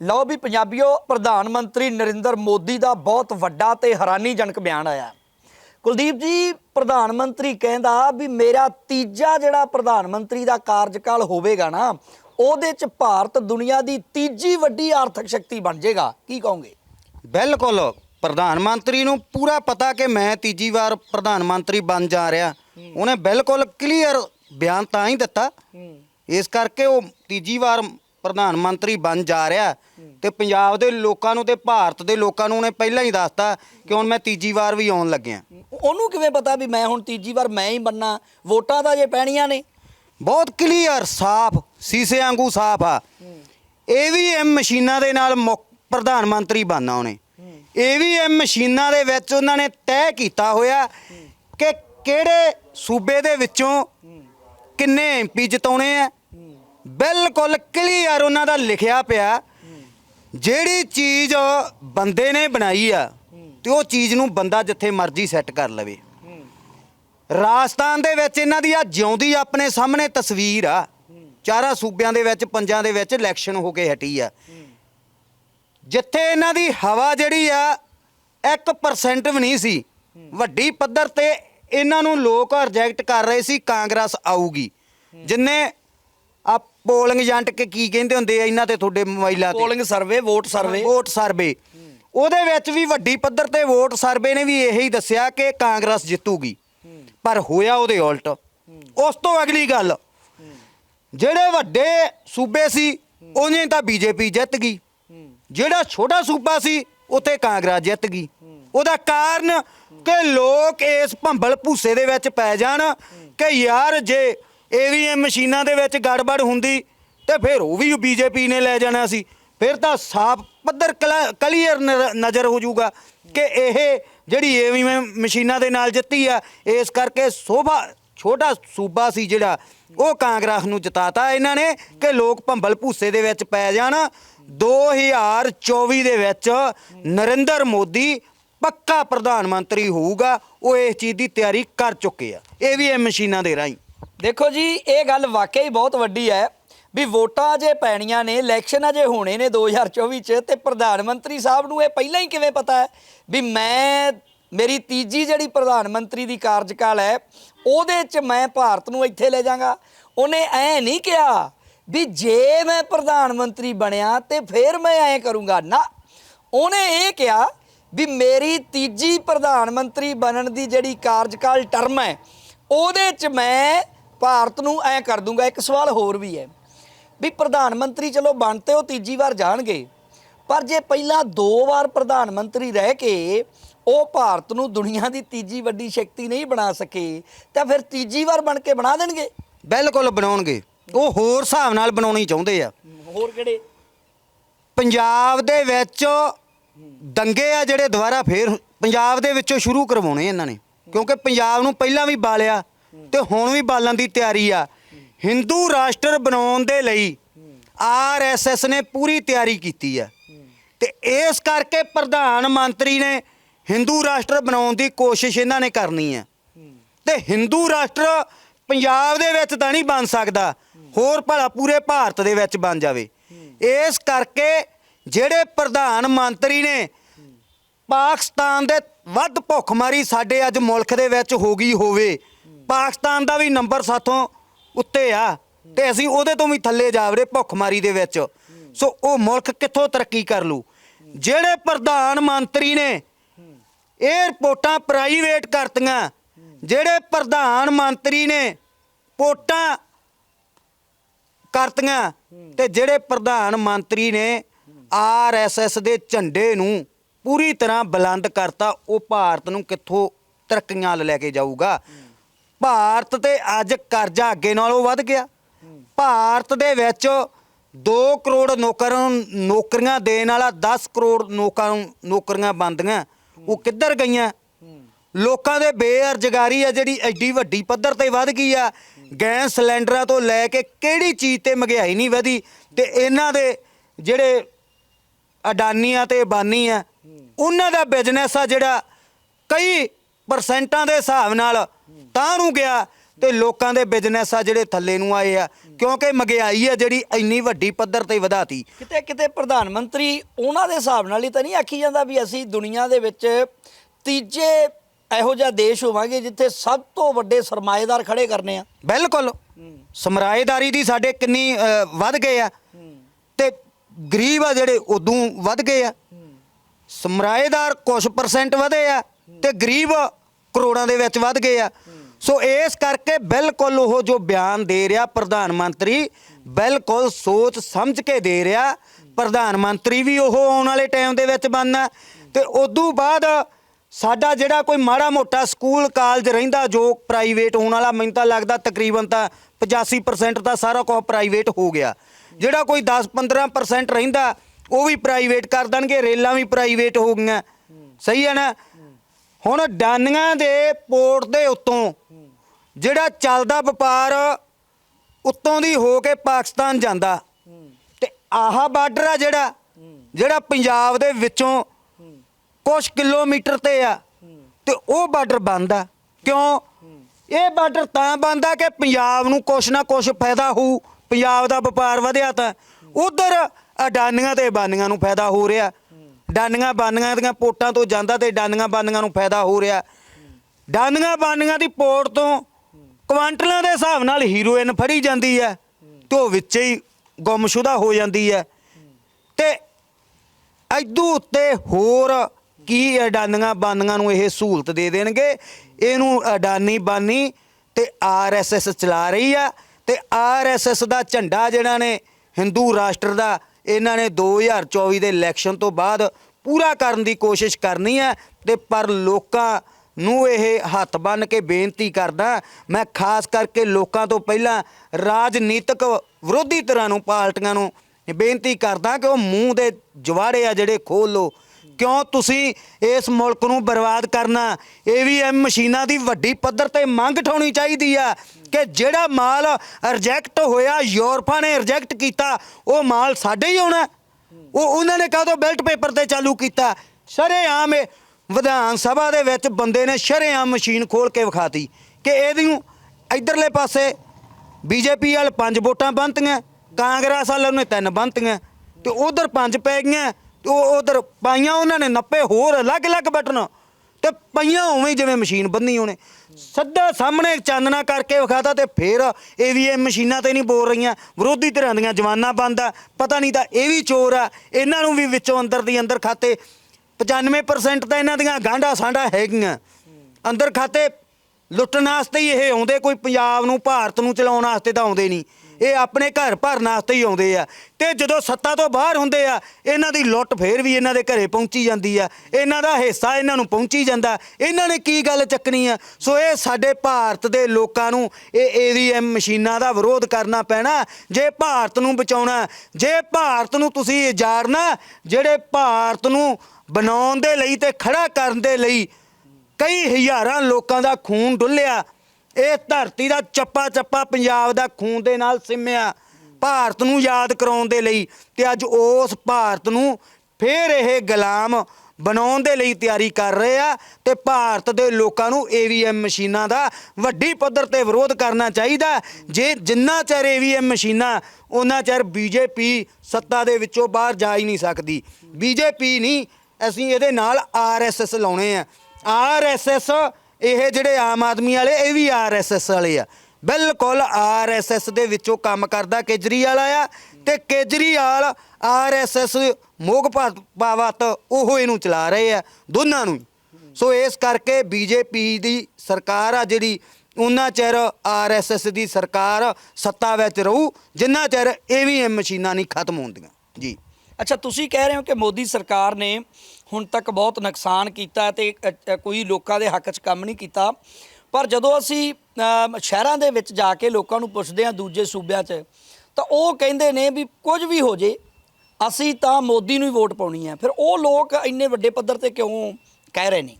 ਲਓ ਵੀ ਪੰਜਾਬੀਓ ਪ੍ਰਧਾਨ ਮੰਤਰੀ ਨਰਿੰਦਰ ਮੋਦੀ ਦਾ ਬਹੁਤ ਵੱਡਾ ਤੇ ਹੈਰਾਨੀਜਨਕ ਬਿਆਨ ਆਇਆ। ਕੁਲਦੀਪ ਜੀ ਪ੍ਰਧਾਨ ਮੰਤਰੀ ਕਹਿੰਦਾ ਵੀ ਮੇਰਾ ਤੀਜਾ ਜਿਹੜਾ ਪ੍ਰਧਾਨ ਮੰਤਰੀ ਦਾ ਕਾਰਜਕਾਲ ਹੋਵੇਗਾ ਨਾ ਉਹਦੇ ਚ ਭਾਰਤ ਦੁਨੀਆ ਦੀ ਤੀਜੀ ਵੱਡੀ ਆਰਥਿਕ ਸ਼ਕਤੀ ਬਣ ਜਾਏਗਾ। ਕੀ ਕਹੋਗੇ? ਬਿਲਕੁਲ। ਪ੍ਰਧਾਨ ਮੰਤਰੀ ਨੂੰ ਪੂਰਾ ਪਤਾ ਕਿ ਮੈਂ ਤੀਜੀ ਵਾਰ ਪ੍ਰਧਾਨ ਮੰਤਰੀ ਬਣ ਜਾ ਰਿਹਾ। ਉਹਨੇ ਬਿਲਕੁਲ ਕਲੀਅਰ ਬਿਆਨ ਤਾਂ ਹੀ ਦਿੱਤਾ। ਇਸ ਕਰਕੇ ਉਹ ਤੀਜੀ ਵਾਰ ਪ੍ਰਧਾਨ ਮੰਤਰੀ ਬਣ ਜਾ ਰਿਹਾ ਤੇ ਪੰਜਾਬ ਦੇ ਲੋਕਾਂ ਨੂੰ ਤੇ ਭਾਰਤ ਦੇ ਲੋਕਾਂ ਨੂੰ ਉਹਨੇ ਪਹਿਲਾਂ ਹੀ ਦੱਸਤਾ ਕਿ ਹੁਣ ਮੈਂ ਤੀਜੀ ਵਾਰ ਵੀ ਆਉਣ ਲੱਗਿਆ। ਉਹਨੂੰ ਕਿਵੇਂ ਪਤਾ ਵੀ ਮੈਂ ਹੁਣ ਤੀਜੀ ਵਾਰ ਮੈਂ ਹੀ ਬੰਨਾ? ਵੋਟਾਂ ਤਾਂ ਜੇ ਪੈਣੀਆਂ ਨੇ। ਬਹੁਤ ਕਲੀਅਰ ਸਾਫ਼ ਸੀਸੇ ਵਾਂਗੂ ਸਾਫ਼ ਆ। ਏਵੀਐਮ ਮਸ਼ੀਨਾਂ ਦੇ ਨਾਲ ਮੁੱਖ ਪ੍ਰਧਾਨ ਮੰਤਰੀ ਬਣਨਾ ਉਹਨੇ। ਏਵੀਐਮ ਮਸ਼ੀਨਾਂ ਦੇ ਵਿੱਚ ਉਹਨਾਂ ਨੇ ਤੈਅ ਕੀਤਾ ਹੋਇਆ ਕਿ ਕਿਹੜੇ ਸੂਬੇ ਦੇ ਵਿੱਚੋਂ ਕਿੰਨੇ ਐਮਪੀ ਜਿਤਾਉਣੇ ਆ ਬਿਲਕੁਲ ਕਲੀਅਰ ਉਹਨਾਂ ਦਾ ਲਿਖਿਆ ਪਿਆ। ਜਿਹੜੀ ਚੀਜ਼ ਬੰਦੇ ਨੇ ਬਣਾਈ ਆ, ਤੇ ਉਹ ਚੀਜ਼ ਨੂੰ ਬੰਦਾ ਜਿੱਥੇ ਮਰਜ਼ੀ ਸੈੱਟ ਕਰ ਲਵੇ। ਰਾਜਸਥਾਨ ਦੇ ਵਿੱਚ ਇਹਨਾਂ ਦੀ ਆ ਜਿਉਂਦੀ ਆਪਣੇ ਸਾਹਮਣੇ ਤਸਵੀਰ ਆ। ਚਾਰਾਂ ਸੂਬਿਆਂ ਦੇ ਵਿੱਚ, ਪੰਜਾਂ ਦੇ ਵਿੱਚ ਇਲੈਕਸ਼ਨ ਹੋ ਕੇ ਹਟੀ ਆ। ਜਿੱਥੇ ਇਹਨਾਂ ਦੀ ਹਵਾ ਜਿਹੜੀ ਆ 1% ਵੀ ਨਹੀਂ ਸੀ। ਵੱਡੀ ਪੱਧਰ ਤੇ ਇਹਨਾਂ ਨੂੰ ਲੋਕ ਰਿਜੈਕਟ ਕਰ ਰਹੇ ਸੀ, ਕਾਂਗਰਸ ਆਊਗੀ। ਜਿੰਨੇ ਆ ਪੋਲਿੰਗ ਏਜੰਟ ਕੇ ਕੀ ਕਹਿੰਦੇ ਹੁੰਦੇ ਆ ਇਹਨਾਂ ਤੇ ਤੁਹਾਡੇ ਮੋਬਾਈਲਾਂ ਤੇ? Polling survey vote survey. Vote survey. ਉਹਦੇ ਵਿੱਚ ਵੀ ਵੱਡੀ ਪੱਧਰ ਤੇ ਵੋਟ ਸਰਵੇ ਨੇ ਵੀ ਇਹੀ ਦੱਸਿਆ ਕਿ ਕਾਂਗਰਸ ਜਿੱਤੂਗੀ। ਪਰ ਹੋਇਆ ਉਹਦੇ ਉਲਟ। ਉਸ ਤੋਂ ਅਗਲੀ ਗੱਲ ਜਿਹੜੇ ਵੱਡੇ ਸੂਬੇ ਸੀ ਉਹਨੇ ਤਾਂ ਬੀਜੇਪੀ ਜਿੱਤ ਗਈ। ਜਿਹੜਾ ਛੋਟਾ ਸੂਬਾ ਸੀ ਉੱਥੇ ਕਾਂਗਰਸ ਜਿੱਤ ਗਈ। ਉਹਦਾ ਕਾਰਨ ਕਿ ਲੋਕ ਇਸ ਭੰਬਲ ਭੂਸੇ ਦੇ ਵਿੱਚ ਪੈ ਜਾਣ ਕਿ ਯਾਰ ਜੇ ਏਵੀਐਮ ਮਸ਼ੀਨਾਂ ਦੇ ਵਿੱਚ ਗੜਬੜ ਹੁੰਦੀ ਤੇ ਫਿਰ ਉਹ ਵੀ ਬੀਜੇਪੀ ਨੇ ਲੈ ਜਾਣਾ ਸੀ। ਫਿਰ ਤਾਂ ਸਾਫ਼ ਪੱਧਰ ਕਲੀਅਰ ਨਜ਼ਰ ਹੋ ਜਾਊਗਾ ਕਿ ਇਹ ਜਿਹੜੀ ਏਵੀਐਮ ਮਸ਼ੀਨਾਂ ਦੇ ਨਾਲ ਜਿੱਤੀ ਆ, ਇਸ ਕਰਕੇ ਸੋਭਾ ਛੋਟਾ ਸੂਬਾ ਸੀ ਜਿਹੜਾ, ਉਹ ਕਾਂਗਰਸ ਨੂੰ ਜਿਤਾਤਾ ਇਹਨਾਂ ਨੇ ਕਿ ਲੋਕ ਭੰਬਲ ਭੂਸੇ ਦੇ ਵਿੱਚ ਪੈ ਜਾਣ। 2024 ਦੇ ਵਿੱਚ ਨਰਿੰਦਰ ਮੋਦੀ ਪੱਕਾ ਪ੍ਰਧਾਨ ਮੰਤਰੀ ਹੋਊਗਾ, ਉਹ ਇਸ ਚੀਜ਼ ਦੀ ਤਿਆਰੀ ਕਰ ਚੁੱਕੇ ਆ। ਏਵੀਐਮ ਮਸ਼ੀਨਾਂ ਦੇ ਰਾਹੀਂ। ਦੇਖੋ ਜੀ, ਇਹ ਗੱਲ ਵਾਕਈ ਬਹੁਤ ਵੱਡੀ ਹੈ ਵੀ ਵੋਟਾਂ ਅਜੇ ਪੈਣੀਆਂ ਨੇ, ਇਲੈਕਸ਼ਨ ਅਜੇ ਹੋਣੇ ਨੇ 2024 ਚ ਤੇ ਪ੍ਰਧਾਨ ਮੰਤਰੀ ਸਾਹਿਬ ਨੂੰ ਇਹ ਪਹਿਲਾਂ ਹੀ ਕਿਵੇਂ ਪਤਾ ਹੈ ਵੀ ਮੈਂ, ਮੇਰੀ ਤੀਜੀ ਜਿਹੜੀ ਪ੍ਰਧਾਨ ਮੰਤਰੀ ਦੀ ਕਾਰਜਕਾਲ ਹੈ, ਉਹਦੇ ਚ ਮੈਂ ਭਾਰਤ ਨੂੰ ਇੱਥੇ ਲੈ ਜਾਵਾਂਗਾ। ਉਹਨੇ ਐ ਨਹੀਂ ਕਿਹਾ ਵੀ ਜੇ ਮੈਂ ਪ੍ਰਧਾਨ ਮੰਤਰੀ ਬਣਿਆ ਤੇ ਫਿਰ ਮੈਂ ਐ ਕਰੂੰਗਾ। ਨਾ, ਉਹਨੇ ਇਹ ਕਿਹਾ ਵੀ ਮੇਰੀ ਤੀਜੀ ਪ੍ਰਧਾਨ ਮੰਤਰੀ ਬਣਨ ਦੀ ਜਿਹੜੀ ਕਾਰਜਕਾਲ ਟਰਮ ਹੈ, ਉਹਦੇ ਚ ਮੈਂ ਭਾਰਤ ਨੂੰ ਐ ਕਰ ਦੂੰਗਾ ਇੱਕ ਸਵਾਲ ਹੋਰ ਵੀ ਹੈ ਵੀ ਪ੍ਰਧਾਨ ਮੰਤਰੀ ਚਲੋ ਬਣ ਤੇ ਉਹ ਤੀਜੀ ਵਾਰ ਜਾਣਗੇ। ਪਰ ਜੇ ਪਹਿਲਾਂ ਦੋ ਵਾਰ ਪ੍ਰਧਾਨ ਮੰਤਰੀ ਰਹਿ ਕੇ ਉਹ ਭਾਰਤ ਨੂੰ ਦੁਨੀਆ ਦੀ ਤੀਜੀ ਵੱਡੀ ਸ਼ਕਤੀ ਨਹੀਂ ਬਣਾ ਸਕੇ ਤਾਂ ਫਿਰ ਤੀਜੀ ਵਾਰ ਬਣ ਕੇ ਬਣਾ ਦੇਣਗੇ? ਬਿਲਕੁਲ ਬਣਾਉਣਗੇ। ਉਹ ਹੋਰ ਹਿਸਾਬ ਨਾਲ ਬਣਾਉਣੀ ਚਾਹੁੰਦੇ ਆ। ਹੋਰ ਕਿਹੜੇ? ਪੰਜਾਬ ਦੇ ਵਿੱਚ ਦੰਗੇ ਆ ਜਿਹੜੇ ਦੁਬਾਰਾ ਫੇਰ ਪੰਜਾਬ ਦੇ ਵਿੱਚੋਂ ਸ਼ੁਰੂ ਕਰਵਾਉਣੇ ਇਹਨਾਂ ਨੇ। ਕਿਉਂਕਿ ਪੰਜਾਬ ਨੂੰ ਪਹਿਲਾਂ ਵੀ ਬਾਲਿਆ। ਤੇ ਹੁਣ ਵੀ ਬਾਲਣ ਦੀ ਤਿਆਰੀ ਆ। ਹਿੰਦੂ ਰਾਸ਼ਟਰ ਬਣਾਉਣ ਦੇ ਲਈ ਆਰਐਸਐਸ ਨੇ ਪੂਰੀ ਤਿਆਰੀ ਕੀਤੀ ਆ। ਤੇ ਇਸ ਕਰਕੇ ਪ੍ਰਧਾਨ ਮੰਤਰੀ ਨੇ ਹਿੰਦੂ ਰਾਸ਼ਟਰ ਬਣਾਉਣ ਦੀ ਕੋਸ਼ਿਸ਼ ਇਹਨਾਂ ਨੇ ਕਰਨੀ ਆ। ਤੇ ਹਿੰਦੂ ਰਾਸ਼ਟਰ ਪੰਜਾਬ ਦੇ ਵਿੱਚ ਤਾਂ ਨਹੀਂ ਬਣ ਸਕਦਾ, ਹੋਰ ਭਲਾ ਪੂਰੇ ਭਾਰਤ ਦੇ ਵਿੱਚ ਬਣ ਜਾਵੇ। ਇਸ ਕਰਕੇ ਜਿਹੜੇ ਪ੍ਰਧਾਨ ਮੰਤਰੀ ਨੇ ਪਾਕਿਸਤਾਨ ਦੇ ਵੱਧ ਭੁੱਖਮਾਰੀ ਸਾਡੇ ਅੱਜ ਮੁਲਕ ਦੇ ਵਿੱਚ ਹੋ ਗਈ ਹੋਵੇ ਪਾਕਿਸਤਾਨ ਦਾ ਵੀ ਨੰਬਰ ਸਾਥੋਂ ਉੱਤੇ ਆ ਤੇ ਅਸੀਂ ਉਹਦੇ ਤੋਂ ਵੀ ਥੱਲੇ ਜਾ ਵੜੇ ਭੁੱਖਮਾਰੀ ਦੇ ਵਿੱਚ। ਸੋ ਉਹ ਮੁਲਕ ਕਿੱਥੋਂ ਤਰੱਕੀ ਕਰ ਲੂ? ਜਿਹੜੇ ਪ੍ਰਧਾਨ ਮੰਤਰੀ ਨੇ ਏਅਰਪੋਰਟਾਂ ਪ੍ਰਾਈਵੇਟ ਕਰਤੀਆਂ, ਜਿਹੜੇ ਪ੍ਰਧਾਨ ਮੰਤਰੀ ਨੇ ਪੋਟਾਂ ਕਰਤੀਆਂ ਤੇ ਜਿਹੜੇ ਪ੍ਰਧਾਨ ਮੰਤਰੀ ਨੇ ਆਰਐਸਐਸ ਦੇ ਝੰਡੇ ਨੂੰ ਪੂਰੀ ਤਰ੍ਹਾਂ ਬੁਲੰਦ ਕਰਤਾ, ਉਹ ਭਾਰਤ ਨੂੰ ਕਿੱਥੋਂ ਤਰੱਕੀਆਂ ਲੈ ਕੇ ਜਾਊਗਾ? ਭਾਰਤ ਤੇ ਅੱਜ ਕਰਜ਼ਾ ਅੱਗੇ ਨਾਲੋਂ ਵੱਧ ਗਿਆ। ਭਾਰਤ ਦੇ ਵਿੱਚ 2 ਕਰੋੜ ਨੌਕਰਾਂ ਨੂੰ ਨੌਕਰੀਆਂ ਦੇਣ ਵਾਲਾ 10 ਕਰੋੜ ਲੋਕਾਂ ਨੌਕਰੀਆਂ ਬੰਦੀਆਂ ਉਹ ਕਿੱਧਰ ਗਈਆਂ? ਲੋਕਾਂ ਦੇ ਬੇਰੁਜ਼ਗਾਰੀ ਆ ਜਿਹੜੀ ਐਡੀ ਵੱਡੀ ਪੱਧਰ ਤੇ ਵੱਧ ਗਈ ਆ। ਗੈਸ ਸਿਲੰਡਰਾਂ ਤੋਂ ਲੈ ਕੇ ਕਿਹੜੀ ਚੀਜ਼ ਤੇ ਮਹਿੰਗਾਈ ਨਹੀਂ ਵਧੀ ਤੇ ਇਹਨਾਂ ਦੇ ਜਿਹੜੇ ਅਡਾਨੀਆਂ ਆ ਤੇ ਬਾਨੀ ਆ, ਉਹਨਾਂ ਦਾ ਬਿਜ਼ਨਸ ਆ ਜਿਹੜਾ ਕਈ ਪਰਸੈਂਟਾਂ ਦੇ ਹਿਸਾਬ ਨਾਲ ਤਾਂ ਨੂੰ ਗਿਆ ਤੇ ਲੋਕਾਂ ਦੇ ਬਿਜ਼ਨਸ ਆ ਜਿਹੜੇ ਥੱਲੇ ਨੂੰ ਆਏ ਆ ਕਿਉਂਕਿ ਮਹਿੰਗਾਈ ਆ ਜਿਹੜੀ ਇੰਨੀ ਵੱਡੀ ਪੱਧਰ ਤੇ ਵਧਾਤੀ। ਕਿਤੇ ਕਿਤੇ ਪ੍ਰਧਾਨ ਮੰਤਰੀ ਉਹਨਾਂ ਦੇ ਹਿਸਾਬ ਨਾਲ ਹੀ ਤਾਂ ਨਹੀਂ ਆਖੀ ਜਾਂਦਾ ਵੀ ਅਸੀਂ ਦੁਨੀਆ ਦੇ ਵਿੱਚ ਤੀਜੇ ਇਹੋ ਜਿਹਾ ਦੇਸ਼ ਹੋਵਾਂਗੇ ਜਿੱਥੇ ਸਭ ਤੋਂ ਵੱਡੇ ਸਰਮਾਏਦਾਰ ਖੜੇ ਕਰਨੇ ਆ। ਬਿਲਕੁਲ। ਸਮਰਾਏਦਾਰੀ ਦੀ ਸਾਡੇ ਕਿੰਨੀ ਵੱਧ ਗਏ ਆ। ਤੇ ਗਰੀਬ ਆ ਜਿਹੜੇ ਉਦੋਂ ਵੱਧ ਗਏ ਆ। ਸਮਰਾਏਦਾਰ ਕੁਝ ਪਰਸੈਂਟ ਵਧੇ ਆ ਤੇ ਗਰੀਬ ਕਰੋੜਾਂ ਦੇ ਵਿੱਚ ਵੱਧ ਗਏ ਆ। ਸੋ ਇਸ ਕਰਕੇ ਬਿਲਕੁਲ ਉਹ ਜੋ ਬਿਆਨ ਦੇ ਰਿਹਾ ਪ੍ਰਧਾਨ ਮੰਤਰੀ, ਬਿਲਕੁਲ ਸੋਚ ਸਮਝ ਕੇ ਦੇ ਰਿਹਾ। ਪ੍ਰਧਾਨ ਮੰਤਰੀ ਵੀ ਉਹ ਆਉਣ ਵਾਲੇ ਟਾਈਮ ਦੇ ਵਿੱਚ ਬਣਨਾ। ਤੇ ਉਦੋਂ ਬਾਅਦ ਸਾਡਾ ਜਿਹੜਾ ਕੋਈ ਮਾੜਾ ਮੋਟਾ ਸਕੂਲ ਕਾਲਜ ਰਹਿੰਦਾ, ਜੋ ਪ੍ਰਾਈਵੇਟ ਹੋਣ ਵਾਲਾ, ਮੈਨੂੰ ਤਾਂ ਲੱਗਦਾ ਤਕਰੀਬਨ ਤਾਂ 85% ਤਾਂ ਸਾਰਾ ਕੁਝ ਪ੍ਰਾਈਵੇਟ ਹੋ ਗਿਆ। ਜਿਹੜਾ ਕੋਈ 10-15% ਰਹਿੰਦਾ, ਉਹ ਵੀ ਪ੍ਰਾਈਵੇਟ ਕਰ ਦੇਣਗੇ, ਰੇਲਾਂ ਵੀ ਪ੍ਰਾਈਵੇਟ ਹੋ ਗਈਆਂ। ਸਹੀ ਹੈ ਨਾ? ਹੁਣ ਡਾਨੀਆਂ ਦੇ ਪੋਰਟ ਦੇ ਉੱਤੋਂ ਜਿਹੜਾ ਚੱਲਦਾ ਵਪਾਰ ਉੱਤੋਂ ਦੀ ਹੋ ਕੇ ਪਾਕਿਸਤਾਨ ਜਾਂਦਾ ਤੇ ਆਹ ਬਾਰਡਰ ਆ ਜਿਹੜਾ ਜਿਹੜਾ ਪੰਜਾਬ ਦੇ ਵਿੱਚੋਂ ਕੁਝ ਕਿਲੋਮੀਟਰ ਤੇ ਆ ਤੇ ਉਹ ਬਾਰਡਰ ਬੰਦ ਆ। ਕਿਉਂ? ਇਹ ਬਾਰਡਰ ਤਾਂ ਬੰਦ ਆ ਕਿ ਪੰਜਾਬ ਨੂੰ ਕੁਛ ਨਾ ਕੁਛ ਫਾਇਦਾ ਹੋਊ ਪੰਜਾਬ ਦਾ ਵਪਾਰ ਵਧਿਆ ਤਾਂ ਉਧਰ ਅਡਾਨੀਆਂ ਤੇ ਬਾਨੀਆਂ ਨੂੰ ਫਾਇਦਾ ਹੋ ਰਿਹਾ। ਡਾਨੀਆਂ ਬਾਨੀਆਂ ਦੀਆਂ ਪੋਟਾਂ ਤੋਂ ਜਾਂਦਾ ਤੇ ਡਾਨੀਆਂ ਬਾਨੀਆਂ ਨੂੰ ਫਾਇਦਾ ਹੋ ਰਿਹਾ। ਡਾਨੀਆਂ ਬਾਨੀਆਂ ਦੀ ਪੋਟ ਤੋਂ ਕੁਆਂਟਲਾਂ ਦੇ ਹਿਸਾਬ ਨਾਲ ਹੀਰੋਇਨ ਫੜੀ ਜਾਂਦੀ ਹੈ ਤੇ ਉਹ ਵਿੱਚ ਹੀ ਗੁੰਮਸ਼ੁਦਾ ਹੋ ਜਾਂਦੀ ਹੈ। ਤੇ ਐਦੂ ਉੱਤੇ ਹੋਰ ਕੀ ਅਡਾਨੀਆਂ ਬਾਨੀਆਂ ਨੂੰ ਇਹ ਸਹੂਲਤ ਦੇ ਦੇਣਗੇ। ਇਹਨੂੰ ਅਡਾਨੀ ਬਾਨੀ ਤੇ ਆਰਐਸਐਸ ਚਲਾ ਰਹੀ ਆ ਤੇ ਆਰਐਸਐਸ ਦਾ ਝੰਡਾ ਜਿਹੜਾ ਨੇ ਹਿੰਦੂ ਰਾਸ਼ਟਰ ਦਾ ਇਹਨਾਂ ਨੇ 2024 ਦੇ ਇਲੈਕਸ਼ਨ ਤੋਂ ਬਾਅਦ ਪੂਰਾ ਕਰਨ ਦੀ ਕੋਸ਼ਿਸ਼ ਕਰਨੀ ਹੈ ਤੇ ਪਰ ਲੋਕਾਂ ਨੂੰ ਇਹ ਹੱਥ ਬੰਨ ਕੇ ਬੇਨਤੀ ਕਰਦਾ ਮੈਂ ਖਾਸ ਕਰਕੇ ਲੋਕਾਂ ਤੋਂ ਪਹਿਲਾਂ ਰਾਜਨੀਤਿਕ ਵਿਰੋਧੀ ਧਿਰਾਂ ਨੂੰ, ਪਾਰਟੀਆਂ ਨੂੰ ਬੇਨਤੀ ਕਰਦਾ ਕਿ ਉਹ ਮੂੰਹ ਦੇ ਜਵਾੜੇ ਆ ਜਿਹੜੇ ਖੋਲ ਲੋ ਕਿਉਂ ਤੁਸੀਂ ਇਸ ਮੁਲਕ ਨੂੰ ਬਰਬਾਦ ਕਰਨਾ? ਏਵੀਐਮ ਮਸ਼ੀਨਾਂ ਦੀ ਵੱਡੀ ਪੱਧਰ ਤੇ ਮੰਗ ਠਾਉਣੀ ਚਾਹੀਦੀ ਆ ਕਿ ਜਿਹੜਾ ਮਾਲ ਰਿਜੈਕਟ ਹੋਇਆ, ਯੂਰਪਾਂ ਨੇ ਰਿਜੈਕਟ ਕੀਤਾ, ਉਹ ਮਾਲ ਸਾਡੇ ਹੀ ਆਉਣਾ। ਉਹ ਉਹਨਾਂ ਨੇ ਕਦੋਂ ਬੈਲਟ ਪੇਪਰ ਤੇ ਚਾਲੂ ਕੀਤਾ? ਸ਼ਰੇਆਮ ਇਹ ਵਿਧਾਨ ਸਭਾ ਦੇ ਵਿੱਚ ਬੰਦੇ ਨੇ ਸ਼ਰੇਆਮ ਮਸ਼ੀਨ ਖੋਲ ਕੇ ਵਿਖਾਤੀ ਕਿ ਇਹਦੀ ਇਧਰਲੇ ਪਾਸੇ ਬੀਜੇਪੀ ਵਾਲ ਪੰਜ ਵੋਟਾਂ ਬੰਤੀਆਂ ਕਾਂਗਰਸ ਵਾਲ ਉਹਨੇ ਤਿੰਨ ਬੰਤੀਆਂ ਤੇ ਉਧਰ ਪੰਜ ਪੈ ਗਈਆਂ। ਉਹ ਉਧਰ ਪਾਈਆਂ ਉਹਨਾਂ ਨੇ ਨੱਪੇ ਹੋਰ ਅਲੱਗ-ਅਲੱਗ ਬਟਨ ਤੇ ਪਈਆਂ ਉਵੇਂ ਹੀ ਜਿਵੇਂ ਮਸ਼ੀਨ ਬੰਨੀ ਉਹਨੇ। ਸੱਦਾ ਸਾਹਮਣੇ ਚਾਨਣਾ ਕਰਕੇ ਵਿਖਾਤਾ ਤੇ ਫਿਰ ਏਵੀਐਮ ਮਸ਼ੀਨਾਂ ਤੇ ਨਹੀਂ ਬੋਲ ਰਹੀਆਂ। ਵਿਰੋਧੀ ਧਿਰਾਂ ਦੀਆਂ ਜਵਾਨਾਂ ਬੰਦ ਆ। ਪਤਾ ਨਹੀਂ ਤਾਂ ਇਹ ਵੀ ਚੋਰ ਆ। ਇਹਨਾਂ ਨੂੰ ਵੀ ਵਿੱਚੋਂ ਅੰਦਰ ਦੀ ਅੰਦਰ ਖਾਤੇ। 95% ਤਾਂ ਇਹਨਾਂ ਦੀਆਂ ਗਾਂਢਾ ਸਾਂਢਾ ਹੈਗੀਆਂ। ਅੰਦਰ ਖਾਤੇ ਲੁੱਟਣ ਵਾਸਤੇ ਹੀ ਇਹ ਆਉਂਦੇ। ਕੋਈ ਪੰਜਾਬ ਨੂੰ, ਭਾਰਤ ਨੂੰ ਚਲਾਉਣ ਵਾਸਤੇ ਤਾਂ ਆਉਂਦੇ ਨਹੀਂ। ਇਹ ਆਪਣੇ ਘਰ ਭਰਨ ਵਾਸਤੇ ਹੀ ਆਉਂਦੇ ਆ। ਤੇ ਜਦੋਂ ਸੱਤਾ ਤੋਂ ਬਾਹਰ ਹੁੰਦੇ ਆ, ਇਹਨਾਂ ਦੀ ਲੁੱਟ ਫੇਰ ਵੀ ਇਹਨਾਂ ਦੇ ਘਰੇ ਪਹੁੰਚੀ ਜਾਂਦੀ ਆ। ਇਹਨਾਂ ਦਾ ਹਿੱਸਾ ਇਹਨਾਂ ਨੂੰ ਪਹੁੰਚੀ ਜਾਂਦਾ। ਇਹਨਾਂ ਨੇ ਕੀ ਗੱਲ ਚੱਕਣੀ ਆ? ਸੋ ਇਹ ਸਾਡੇ ਭਾਰਤ ਦੇ ਲੋਕਾਂ ਨੂੰ ਇਹ ਏਵੀਐਮ ਮਸ਼ੀਨਾਂ ਦਾ ਵਿਰੋਧ ਕਰਨਾ ਪੈਣਾ। ਜੇ ਭਾਰਤ ਨੂੰ ਬਚਾਉਣਾ, ਜੇ ਭਾਰਤ ਨੂੰ ਤੁਸੀਂ ਉਜਾੜਨਾ, ਜਿਹੜੇ ਭਾਰਤ ਨੂੰ ਬਣਾਉਣ ਦੇ ਲਈ ਤੇ ਖੜਾ ਕਰਨ ਦੇ ਲਈ ਕਈ ਹਜ਼ਾਰਾਂ ਲੋਕਾਂ ਦਾ ਖੂਨ ਡੁੱਲਿਆ। ਇਹ ਧਰਤੀ ਦਾ ਚੱਪਾ ਚੱਪਾ ਪੰਜਾਬ ਦਾ ਖੂਨ ਦੇ ਨਾਲ ਸਿਮਿਆ ਭਾਰਤ ਨੂੰ ਯਾਦ ਕਰਾਉਣ ਦੇ ਲਈ ਤੇ ਅੱਜ ਉਸ ਭਾਰਤ ਨੂੰ ਫੇਰ ਇਹ ਗੁਲਾਮ ਬਣਾਉਣ ਦੇ ਲਈ ਤਿਆਰੀ ਕਰ ਰਹੇ ਆ ਤੇ ਭਾਰਤ ਦੇ ਲੋਕਾਂ ਨੂੰ ਏਵੀਐਮ ਮਸ਼ੀਨਾਂ ਦਾ ਵੱਡੀ ਪੱਧਰ ਤੇ ਵਿਰੋਧ ਕਰਨਾ ਚਾਹੀਦਾ। ਜੇ ਜਿੰਨਾ ਚਿਰ ਏਵੀਐਮ ਮਸ਼ੀਨਾਂ ਉਹਨਾਂ ਚਿਰ ਬੀਜੇਪੀ ਸੱਤਾ ਦੇ ਵਿੱਚੋਂ ਬਾਹਰ ਜਾ ਹੀ ਨਹੀਂ ਸਕਦੀ। ਬੀਜੇਪੀ ਨਹੀਂ, ਅਸੀਂ ਇਹਦੇ ਨਾਲ ਆਰਐਸਐਸ ਲਾਉਣੇ ਆ। ਆਰਐਸਐਸ ਇਹ ਜਿਹੜੇ ਆਮ ਆਦਮੀ ਵਾਲੇ, ਇਹ ਵੀ ਆਰਐਸਐਸ ਵਾਲੇ ਆ। ਬਿਲਕੁਲ ਆਰਐਸਐਸ ਦੇ ਵਿੱਚੋਂ ਕੰਮ ਕਰਦਾ ਕੇਜਰੀਵਾਲ ਆ ਤੇ ਕੇਜਰੀਵਾਲ ਆਰਐਸਐਸ ਮੋਗ ਪਾਵਤ ਉਹ ਇਹਨੂੰ ਚਲਾ ਰਹੇ ਆ, ਦੋਨਾਂ ਨੂੰ ਹੀ। ਸੋ ਇਸ ਕਰਕੇ ਬੀਜੇਪੀ ਦੀ ਸਰਕਾਰ ਆ ਜਿਹੜੀ, ਉਹਨਾਂ ਚਿਰ ਆਰਐਸਐਸ ਦੀ ਸਰਕਾਰ ਸੱਤਾ ਵਿੱਚ ਰਹੂ, ਜਿੰਨਾ ਚਿਰ ਇਹ ਏਵੀਐਮ ਮਸ਼ੀਨਾਂ ਨਹੀਂ ਖਤਮ ਹੁੰਦੀਆਂ ਜੀ। ਅੱਛਾ, ਤੁਸੀਂ ਕਹਿ ਰਹੇ ਹੋ ਕਿ ਮੋਦੀ ਸਰਕਾਰ ਨੇ ਹੁਣ ਤੱਕ ਬਹੁਤ ਨੁਕਸਾਨ ਕੀਤਾ ਤੇ ਕੋਈ ਲੋਕਾਂ ਦੇ ਹੱਕ 'ਚ ਕੰਮ ਨਹੀਂ ਕੀਤਾ। ਪਰ ਜਦੋਂ ਅਸੀਂ ਸ਼ਹਿਰਾਂ ਦੇ ਵਿੱਚ ਜਾ ਕੇ ਲੋਕਾਂ ਨੂੰ ਪੁੱਛਦੇ ਹਾਂ ਦੂਜੇ ਸੂਬਿਆਂ 'ਚ, ਤਾਂ ਉਹ ਕਹਿੰਦੇ ਨੇ ਵੀ ਕੁਝ ਵੀ ਹੋ ਜੇ, ਅਸੀਂ ਤਾਂ ਮੋਦੀ ਨੂੰ ਹੀ ਵੋਟ ਪਾਉਣੀ ਹੈ। ਫਿਰ ਉਹ ਲੋਕ ਇੰਨੇ ਵੱਡੇ ਪੱਧਰ ਤੇ ਕਿਉਂ ਕਹਿ ਰਹੇ ਨੇ?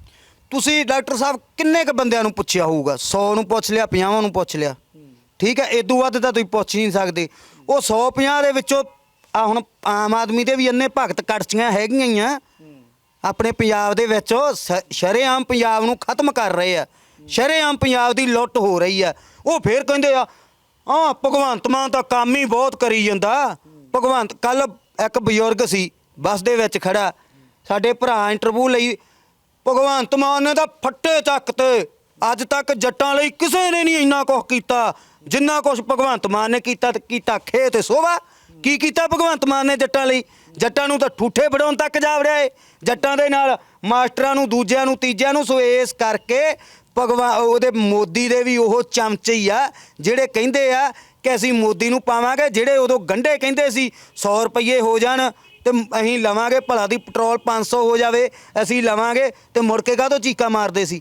ਤੁਸੀਂ ਡਾਕਟਰ ਸਾਹਿਬ ਕਿੰਨੇ ਕ ਬੰਦਿਆਂ ਨੂੰ ਪੁੱਛਿਆ ਹੋਊਗਾ? 100 ਨੂੰ ਪੁੱਛ ਲਿਆ 50 ਨੂੰ ਪੁੱਛ ਲਿਆ। ਠੀਕ ਹੈ ਇਹ ਤੋਂ ਵੱਧ ਤਾਂ ਤੁਸੀਂ ਪੁੱਛ ਨਹੀਂ ਸਕਦੇ। ਉਹ 150 ਦੇ ਵਿੱਚੋਂ ਆ ਹੁਣ ਆਮ ਆਦਮੀ ਦੇ ਵੀ ਇੰਨੇ ਭਗਤ ਕੜਚੀਆਂ ਹੈਗੀਆਂ ਹੀ ਆ। ਆਪਣੇ ਪੰਜਾਬ ਦੇ ਵਿੱਚ ਸ- ਸ਼ਰੇਆਮ ਪੰਜਾਬ ਨੂੰ ਖਤਮ ਕਰ ਰਹੇ ਆ। ਸ਼ਰੇਆਮ ਪੰਜਾਬ ਦੀ ਲੁੱਟ ਹੋ ਰਹੀ ਆ। ਉਹ ਫੇਰ ਕਹਿੰਦੇ ਆ ਆ ਭਗਵੰਤ ਮਾਨ ਤਾਂ ਕੰਮ ਹੀ ਬਹੁਤ ਕਰੀ ਜਾਂਦਾ। ਭਗਵੰਤ ਕੱਲ ਇੱਕ ਬਜ਼ੁਰਗ ਸੀ, ਬੱਸ ਦੇ ਵਿੱਚ ਖੜਾ। ਸਾਡੇ ਭਰਾ ਇੰਟਰਵਿਊ ਲਈ, ਭਗਵੰਤ ਮਾਨ ਨੇ ਤਾਂ ਫੱਟੇ ਚੱਕ ਤੇ ਅੱਜ ਤੱਕ ਜੱਟਾਂ ਲਈ ਕਿਸੇ ਨੇ ਨਹੀਂ ਇੰਨਾ ਕੁਝ ਕੀਤਾ। ਜਿੰਨਾ ਕੁਝ ਭਗਵੰਤ ਮਾਨ ਨੇ ਕੀਤਾ ਤੇ ਕੀਤਾ ਖੇ ਤੇ ਸੋਵਾ ਕੀ ਕੀਤਾ ਭਗਵੰਤ ਮਾਨ ਨੇ ਜੱਟਾਂ ਲਈ? ਜੱਟਾਂ ਨੂੰ ਤਾਂ ਠੂਠੇ ਵੜਾਉਣ ਤੱਕ ਜਾ ਰਿਹਾ ਏ। ਜੱਟਾਂ ਦੇ ਨਾਲ ਮਾਸਟਰਾਂ ਨੂੰ, ਦੂਜਿਆਂ ਨੂੰ, ਤੀਜਿਆਂ ਨੂੰ, ਸੋ ਇਸ ਕਰਕੇ ਭਗਵਾ, ਉਹਦੇ ਮੋਦੀ ਦੇ ਵੀ ਉਹ ਚਮਚੇ ਹੀ ਆ, ਜਿਹੜੇ ਕਹਿੰਦੇ ਆ ਕਿ ਅਸੀਂ ਮੋਦੀ ਨੂੰ ਪਾਵਾਂਗੇ, ਜਿਹੜੇ ਉਦੋਂ ਗੰਢੇ ਕਹਿੰਦੇ ਸੀ 100 ਰੁਪਏ ਹੋ ਜਾਣ ਤੇ ਅਸੀਂ ਲਵਾਂਗੇ ਭਲਾ ਦੀ ਪੈਟਰੋਲ 500 ਹੋ ਜਾਵੇ, ਅਸੀਂ ਲਵਾਂਗੇ ਤੇ ਮੁੜ ਕੇ ਕਾਹਤੋਂ ਚੀਕਾ ਮਾਰਦੇ ਸੀ?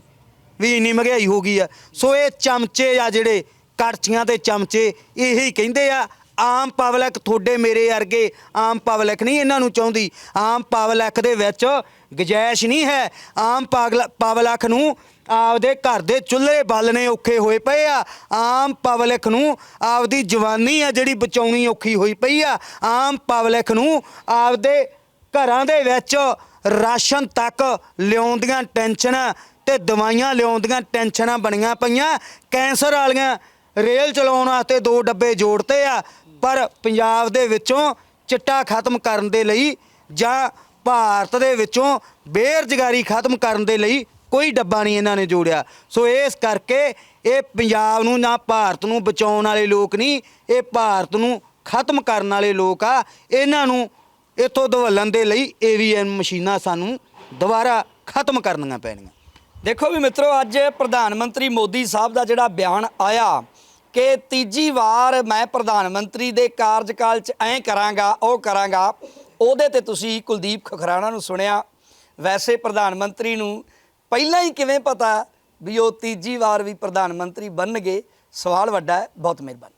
ਵੀ ਇੰਨੀ ਮਹਿੰਗਾਈ ਹੋ ਗਈ ਆ। ਸੋ ਇਹ ਚਮਚੇ ਆ ਜਿਹੜੇ, ਕੜਛੀਆਂ ਦੇ ਚਮਚੇ, ਇਹੀ ਕਹਿੰਦੇ ਆ ਆਮ ਪਬਲਿਕ ਤੁਹਾਡੇ ਮੇਰੇ ਵਰਗੇ ਆਮ ਪਬਲਿਕ ਨਹੀਂ ਇਹਨਾਂ ਨੂੰ ਚਾਹੁੰਦੀ। ਆਮ ਪਬਲਿਕ ਦੇ ਵਿੱਚ ਗੁਜਾਇਸ਼ ਨਹੀਂ ਹੈ। ਆਮ ਪਾਗਲ- ਪਬਲਿਕ ਨੂੰ ਆਪਦੇ ਘਰ ਦੇ ਚੁੱਲ੍ਹੇ ਬਾਲਣੇ ਔਖੇ ਹੋਏ ਪਏ ਆ। ਆਮ ਪਬਲਿਕ ਨੂੰ ਆਪਦੀ ਜਵਾਨੀ ਆ ਜਿਹੜੀ ਬਚਾਉਣੀ ਔਖੀ ਹੋਈ ਪਈ ਆ। ਆਮ ਪਬਲਿਕ ਨੂੰ ਆਪਦੇ ਘਰਾਂ ਦੇ ਵਿੱਚ ਰਾਸ਼ਨ ਤੱਕ ਲਿਆਉਣ ਦੀਆਂ ਟੈਨਸ਼ਨਾਂ ਤੇ ਦਵਾਈਆਂ ਲਿਆਉਣ ਦੀਆਂ ਟੈਨਸ਼ਨਾਂ ਬਣੀਆਂ ਪਈਆਂ। ਕੈਂਸਰ ਵਾਲੀਆਂ ਰੇਲ ਚਲਾਉਣ ਵਾਸਤੇ ਦੋ ਡੱਬੇ ਜੋੜਤੇ ਆ। ਪਰ ਪੰਜਾਬ ਦੇ ਵਿੱਚੋਂ ਚਿੱਟਾ ਖਤਮ ਕਰਨ ਦੇ ਲਈ ਜਾਂ ਭਾਰਤ ਦੇ ਵਿੱਚੋਂ ਬੇਰੁਜ਼ਗਾਰੀ ਖਤਮ ਕਰਨ ਦੇ ਲਈ ਕੋਈ ਡੱਬਾ ਨਹੀਂ ਇਹਨਾਂ ਨੇ ਜੋੜਿਆ। ਸੋ ਇਸ ਕਰਕੇ ਇਹ ਪੰਜਾਬ ਨੂੰ ਨਾ ਭਾਰਤ ਨੂੰ ਬਚਾਉਣ ਵਾਲੇ ਲੋਕ ਨਹੀਂ, ਇਹ ਭਾਰਤ ਨੂੰ ਖਤਮ ਕਰਨ ਵਾਲੇ ਲੋਕ ਆ। ਇਹਨਾਂ ਨੂੰ ਇੱਥੋਂ ਦਵਲਣ ਦੇ ਲਈ ਏਵੀਐਮ ਮਸ਼ੀਨਾਂ ਸਾਨੂੰ ਦੁਬਾਰਾ ਖਤਮ ਕਰਨੀਆਂ ਪੈਣੀਆਂ। ਦੇਖੋ ਵੀ ਮਿੱਤਰੋ, ਅੱਜ ਪ੍ਰਧਾਨ ਮੰਤਰੀ ਮੋਦੀ ਸਾਹਿਬ ਦਾ ਜਿਹੜਾ ਬਿਆਨ ਆਇਆ ਕਿ ਤੀਜੀ ਵਾਰ ਮੈਂ ਪ੍ਰਧਾਨ ਮੰਤਰੀ ਦੇ ਕਾਰਜਕਾਲ 'ਚ ਐਂ ਕਰਾਂਗਾ, ਉਹ ਕਰਾਂਗਾ। ਉਹਦੇ ਤੇ ਤੁਸੀਂ ਕੁਲਦੀਪ ਖਖਰਾਣਾ ਨੂੰ ਸੁਣਿਆ। ਵੈਸੇ ਪ੍ਰਧਾਨ ਮੰਤਰੀ ਨੂੰ ਪਹਿਲਾਂ ਹੀ ਕਿਵੇਂ ਪਤਾ ਵੀ ਉਹ ਤੀਜੀ ਵਾਰ ਵੀ ਪ੍ਰਧਾਨ ਮੰਤਰੀ ਬਣਨਗੇ? ਸਵਾਲ ਵੱਡਾ ਹੈ, ਬਹੁਤ ਮਿਹਰਬਾਨੀ।